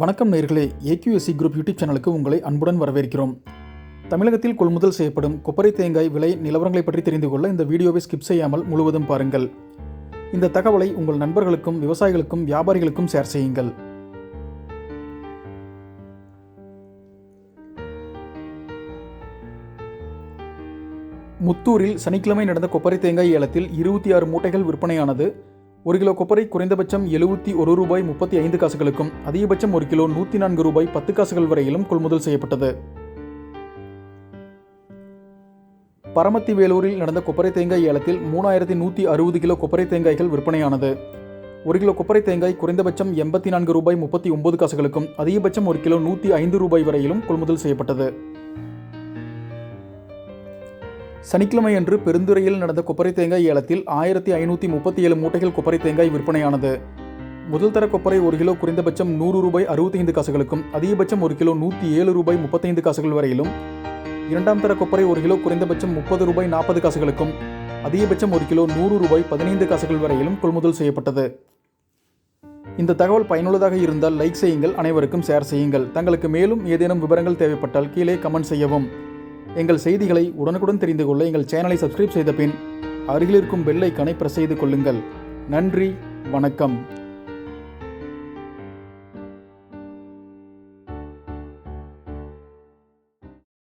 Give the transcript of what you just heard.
வணக்கம் நேர்களே. AQSC group YouTube சேனலுக்கு உங்களை அன்புடன் வரவேற்கிறோம். தமிழகத்தில் கொள்முதல் செய்யப்படும் கொப்பரை தேங்காய் விலை நிலவரங்களை பற்றி தெரிந்து கொள்ள இந்த வீடியோவை ஸ்கிப் செய்யாமல் முழுவதும் பாருங்கள். இந்த தகவலை உங்கள் நண்பர்களுக்கும் விவசாயிகளுக்கும் வியாபாரிகளுக்கும் ஷேர் செய்யுங்கள். முத்தூரில் சனிக்கிழமை நடந்த கொப்பரை தேங்காய் ஏலத்தில் இருபத்தி ஆறு மூட்டைகள் விற்பனையானது. ஒரு கிலோ கொப்பரை குறைந்தபட்சம் எழுபத்தி ஒரு ரூபாய் முப்பத்தி ஐந்து காசுகளுக்கும் அதிகபட்சம் ஒரு கிலோ நூற்றி நான்கு ரூபாய் பத்து காசுகள் வரையிலும் கொள்முதல் செய்யப்பட்டது. பரமத்தி வேலூரில் நடந்த கொப்பரை தேங்காய் ஏலத்தில் மூணாயிரத்தி நூற்றி அறுபது கிலோ கொப்பரை தேங்காய்கள் விற்பனையானது. ஒரு கிலோ கொப்பரை தேங்காய் குறைந்தபட்சம் எண்பத்தி நான்கு ரூபாய் முப்பத்தி ஒன்பது காசுகளுக்கும் அதிகபட்சம் ஒரு கிலோ நூற்றி ஐந்து ரூபாய் வரையிலும் கொள்முதல் செய்யப்பட்டது. சனிக்கிழமை அன்று பெருந்துறையில் நடந்த கொப்பரை தேங்காய் ஏலத்தில் ஆயிரத்தி ஐநூற்றி முப்பத்தி ஏழு மூட்டைகள் கொப்பரை தேங்காய் விற்பனையானது. முதல் தர கொப்பரை ஒரு கிலோ குறைந்தபட்சம் நூறு ரூபாய் அறுபத்தைந்து காசுகளுக்கும் அதிகபட்சம் ஒரு கிலோ நூற்றி ஏழு ரூபாய் முப்பத்தைந்து காசுகள் வரையிலும். இரண்டாம் தர கொப்பரை ஒரு கிலோ குறைந்தபட்சம் முப்பது ரூபாய் நாற்பது காசுகளுக்கும் அதிகபட்சம் ஒரு கிலோ நூறு ரூபாய் பதினைந்து காசுகள் வரையிலும் கொள்முதல் செய்யப்பட்டது. இந்த தகவல் பயனுள்ளதாக இருந்தால் லைக் செய்யுங்கள் அனைவருக்கும் ஷேர் செய்யுங்கள். தங்களுக்கு மேலும் ஏதேனும் விவரங்கள் தேவைப்பட்டால் கீழே கமெண்ட் செய்யவும். எங்கள் செய்திகளை உடனுக்குடன் தெரிந்து கொள்ள எங்கள் சேனலை சப்ஸ்கிரைப் செய்த பின் அருகில் இருக்கும் பெல் பிரஸ் செய்து கொள்ளுங்கள். நன்றி வணக்கம்.